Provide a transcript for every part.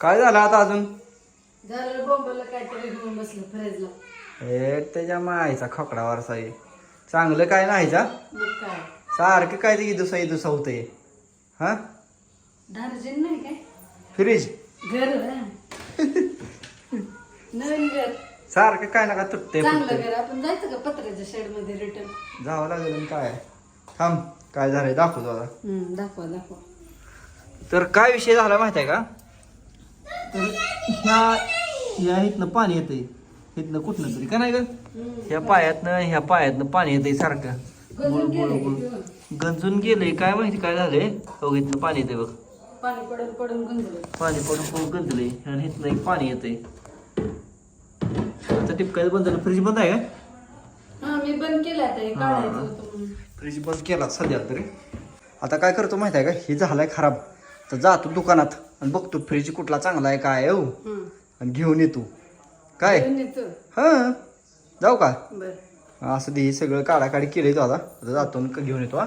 काय झालं आता अजून? झालं बोंबला काहीतरी घेऊन बसलं फ्रीजला हे त्याच्या मायचा खोकडा वारसा आहे. चांगलं काय नाही जा. मग काय? सारखं काय ते दुसा दुसा होतंय. हा? नाही काय? फ्रीज घर हं. नवीन घर. सारखं काय नका तुटते चांगलं घर. आपण जायचं का पत्र्याच्या शेडमध्ये रिटर्न जावं लागेल आणि काय? थांब काय झालंय दाखवतो आता. दाखवा दाखवा. तर काय विषय झाला माहीत आहे का? तर ह्या ह्या इथनं पाणी येतंय. इथनं कुठनं तरी का नाही ग? ह्या पायातनं ह्या पायातनं पाणी येतंय सारखं. गेले बुळ. की गंजून गेलंय काय माहिती काय झालंय? हो इथनं पाणी येतंय बघ. पाणी पडून पडून गंजलं पाणी पडून पडून गंजलंय आणि इथनं एक पाणी येतंय. आता टिपकायचं बंद झालं. फ्रीज बंद आहे का हा मी बंद केलं आता हे काढायचं होतं म्हणून. फ्रीज बंद केला सध्या तरी. आता काय करतो माहिती आहे का? हे झालाय खराब. तर जातो दुकानात. आणि बघतो फ्रीज कुठला चांगला आहे काय आहे हो. हं. आणि घेऊन येतो काय? घेऊन येतो. हा. जाऊ का? बर. असं ते हे सगळं काढाकाडी केलंय तो आता. आता जातो आणि घेऊन येतो हा.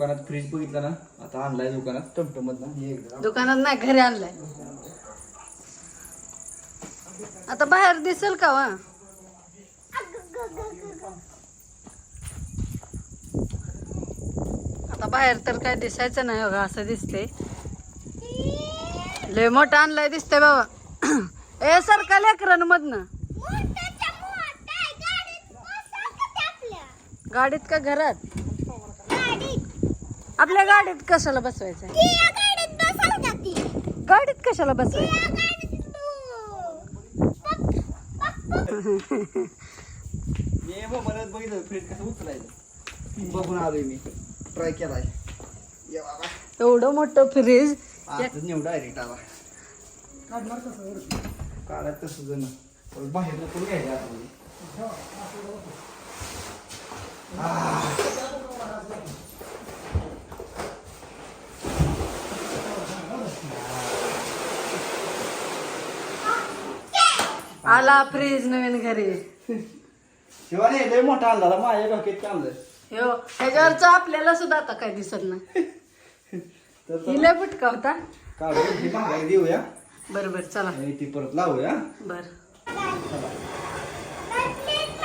दुकानात फ्रीज बघितला ना आता आणलाय दुकानात. टमटमत ना हे एकदा. दुकानात नाही घरी आणलाय. आता बाहेर दिसेल का वा? आता बाहेर तर काय दिसायचं नाही बघा असं दिसते लय मोठं आणलाय दिसतंय बाबा. ए सरका लेकरान मधनं. गाडीत का घरात? आपल्या गाडीत कशाला बसवायचं गाडीत कशाला बसवायचं बघितलं फ्रीज कसं उचलायचं. बघून आलोय मी. ट्राय केलाय. ये बाबा. एवढं मोठं फ्रीज आता नेऊ डायरेक्ट आला काढायचं तसं जण. बाहेर आतमध्ये. आला फ्रीज नवीन घरी. शिवानी लय मोठा आणला माझ्या डोक्यात आणलं हो ह्याच्यावरच आपल्याला सुद्धा आता काय दिसत नाही. हिला फुटका होता. काढून देऊया. बर बर चला. ती परत लावूया. बर.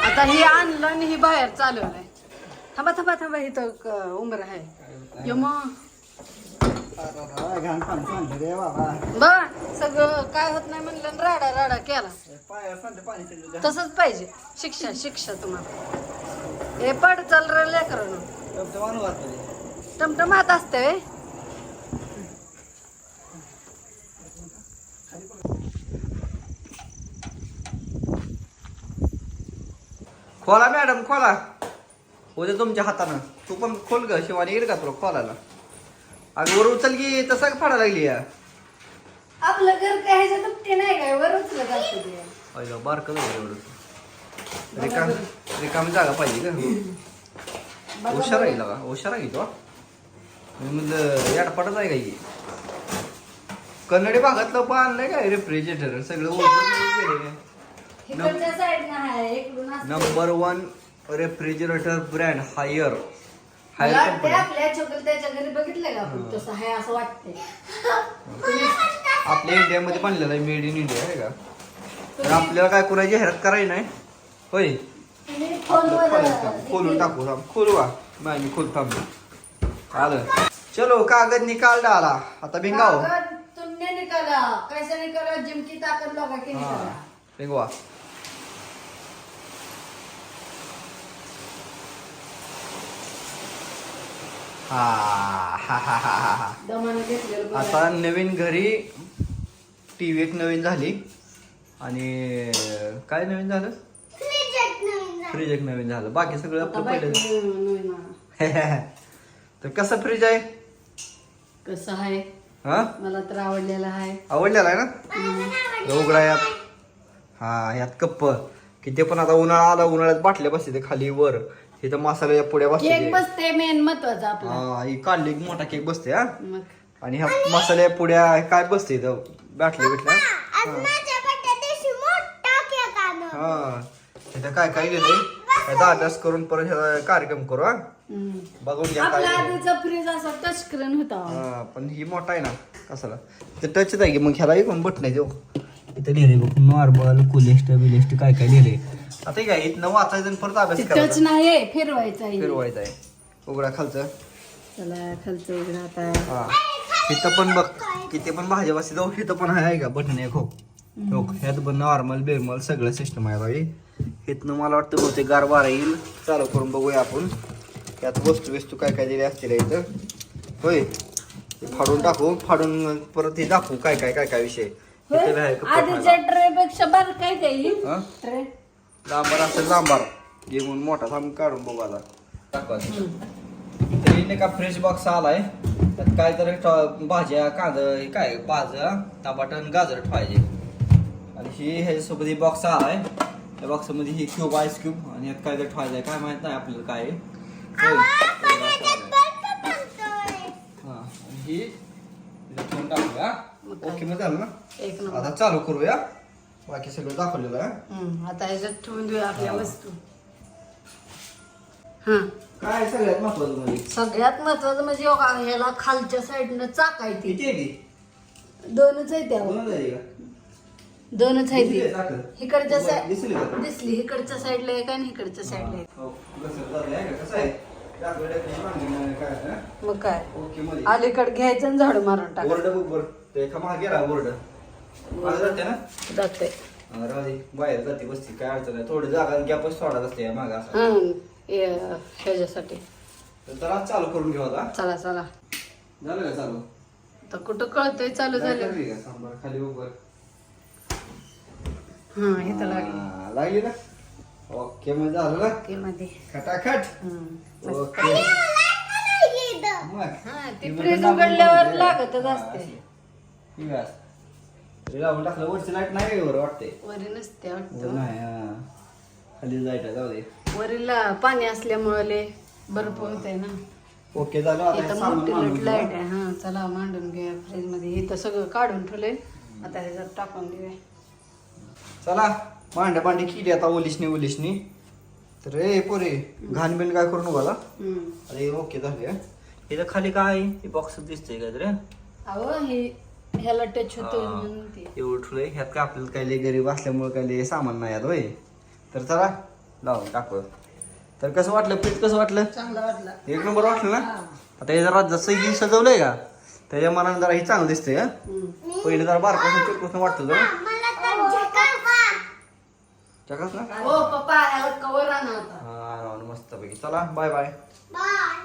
आता ही आणलं आणि ही बाहेर चालवलंय. थांबा थांबा थांबा इथं उंबर आहे. यो मग. सगळं काय होत नाही म्हणलं राडा राडा केला. तसंच पाहिजे. शिक्षा शिक्षा तुम्हाला. हे पड चल रे लेकरांनो टमटम टमटमात असते. खोला मॅडम खोला. उद्या तुमच्या हातानं. तू पण खोल ग शिवानी येईल का तुला खोलायला? अगं वर उचल की तसा फाडा लागली या. आपलं घर काय ह्याच्या दुपटी नाही काय? वर उचलं का असतं ते? पहिलं बारकं झालं एवढं. रिकाम रिकामी जागा पाहिजे का? हुशार आहे का हुशार आहे तो. मी म्हणलं याडपाटच आहे का ही? कन्नडी भागातलं पण आणलंय काय रेफ्रिजरेटर सगळं. Number one refrigerator brand Haier Haier आपल्या इंडियामध्ये बनलेलं आहे मेड इन इंडिया आहे का? तर आपल्याला काय कोणाची जाहिरात करायची नाही? होय. खोलून टाकू थांब. खोलू नाही मी खोल थांब आलं. चलो कागद निकाल डाला. आता भिंगाव. तुमने निकाला. कैसे निकाला जिम की ताकत लगा के निकाला. भिंगवा. हा हा हा हा हा हा. आता. नवीन घरी टी व्ही एक नवीन झाली. आणि काय नवीन झालं? फ्रीज एक नवीन झालं. बाकी सगळं आपलं पहिलं. तर कसं फ्रीज आहे? कसं आहे? हा? मला तर आवडलेलं आहे. आवडलेला आहे ना? उघडा यात हा यात कप्प. किती पण आता उन्हाळा आला उन्हाळ्यात बाटल्या बसते ते खाली वर. तिथं मसाल्याच्या पुड्या केक बसते बसते मेन महत्वाचं आपला. हा ही काढली की मोठा केक बसते हा. मग. आणि ह्या मसाल्या पुड्या काय बसते इथं? बाटल्या बिटल्या? हा तिथं काय काय लिहिलंय? त्याचा अभ्यास करून परत कार्यक्रम करू हा. बघून घ्या आपला काय आधीचा फ्रीज असा टच स्क्रीन होता. हा, पण ही मोठा आहे ना कसाला ते टच आहे की मग ह्याला एक बटन आहे देऊ. इथं लिहिले बघ नॉर्मल कुलेस्ट बिलेस्ट काय काय लिहिले आता हे काय इथनं वाचायचं आणि परत अभ्यास टच करायचा. नाही फिरवायचा आहे. फिरवायचं आहे. उघडा खालचं. चला खालचं उघडा आता. हा. इथं पण बघ किती पण भाज्या बसते जाऊ इथं पण आहे का? बटन एक हो हो. ह्यात पण नॉर्मल बिरमल सगळं सिस्टम आहे बाई. इथनं मला वाटतं बहुतेक गार वारा येईल. चालू करून बघूया आपण. यात वस्तू वस्तू काय काय दिली असतील इथं? होय. फाडून टाकू. फाडून परत हे दाखवू काय काय काय काय विषय. होय? इथं आहे कप्पा आधीच्या खायला. ट्रे पेक्षा बार काय ते? ट्रे. लांबार असेल लांबार. घेऊन मोठा थांब काढून बघू आता. दाखवा. का फ्रेश बॉक्स आलाय. त्यात काय तर भाज्या कांदा हे काय? भाज्या टमाटर गाजर ठेवायचे. आणि ही ह्याच्यासोबत ही बॉक्स आलाय त्या बॉक्समध्ये ही क्यूब आईस क्यूब आणि यात काय तर ठेवायचं काय माहीत नाही आपल्याला काय आहे. हा, आणि ही ठेवून टाकूया? ओके मग झालं ना? एक नंबर. आता चालू करूया. बाकी सगळं दाखवलेलं आहे. हम्म, आता ह्याच्यात ठेवून देऊया आपल्या वस्तू. हा. काय सगळ्यात महत्वाचं म्हणजे? सगळ्यात महत्वाचं म्हणजे बघा, ह्याला खालच्या साईडनं चाक आहे ती किती आहे ती? दोनच आहे त्या. दोनच आहे का? दोनच आहे दिसली आहे? इकडच्या दिसली साईड का? दिसली इकडच्या साईडला एक आणि इकडच्या साईडला एक हो, झालंय का? कसं आहे? काय आहे, हा? मग काय ओके मध्ये. अलीकडे घ्यायचं आणि झाडू मारून टाक बोर्ड बघ बरं. ते एका मागे गेला बोर्ड. मागे जाते ना? जाते हा, राहू दे. बाहेर जाते बसते काय अडचण नाही थोडी जागा गॅपच सोडत असते मागे असं ह्याच्यासाठी तर चला चालू करून घेऊ आता चला चला झालं का चालू तर कुठं कळतंय चालू काय झालं का? खाली बघ बरं. हा इथं लागली. हा, लागली ना? ओके मग झालं ना? ओके मध्ये. खटाखट. ओके. मग? हा ते ती फ्रीज बटन उघडल्यावर दाबून लागतच हा, असते. अशी. ठीक आहे. लावून टाकलं वरची लाइट नाही बरं वाटते वरी नसते वाटतं. नाही हा. खाली लाइट आहे जाऊ दे. वरीला पाणी असल्यामुळे लय बर्फ होते ना. ओके झालं आता. हे इथं सामान मोठी मांडून लट. लाइट आहे. हा चला मांडून घेऊया फ्रीजमध्ये इथं सगळं काढून ठेवलंय. आता ह्याच्यात टाकून देऊया. चला भांड्या भांडी केली आता ओलिशनी ओलिशनी तर ए पोरे घाण बिन काय करू. हम्म. अरे ओके झाले इथं खाली काय? आहे बॉक्स दिसतंय काय रे? अहो हे ह्याला टच होतो हा. म्हणून ते. एवढं ठुलंय ह्यात काय आपल्याला काही लय गरीब असल्यामुळे काही लय सामान नाही आहेत होय. तर चला लावून टाकू तर कसं वाटलं? पीठ कसं वाटलं? चांगला वाटला. एक नंबर वाटलं ना? हा. आता हे जरा जसं ही सजवलंय का? त्याच्या मनाने जरा ही चांगलं दिसतंय हा. पहिले जरा बारकासून चिरकुसून वाटतं जरा? चकास ना? हो पप्पा ह्याला कवर आणा होता. हा मस्त पैकी. चला बाय बाय Bye.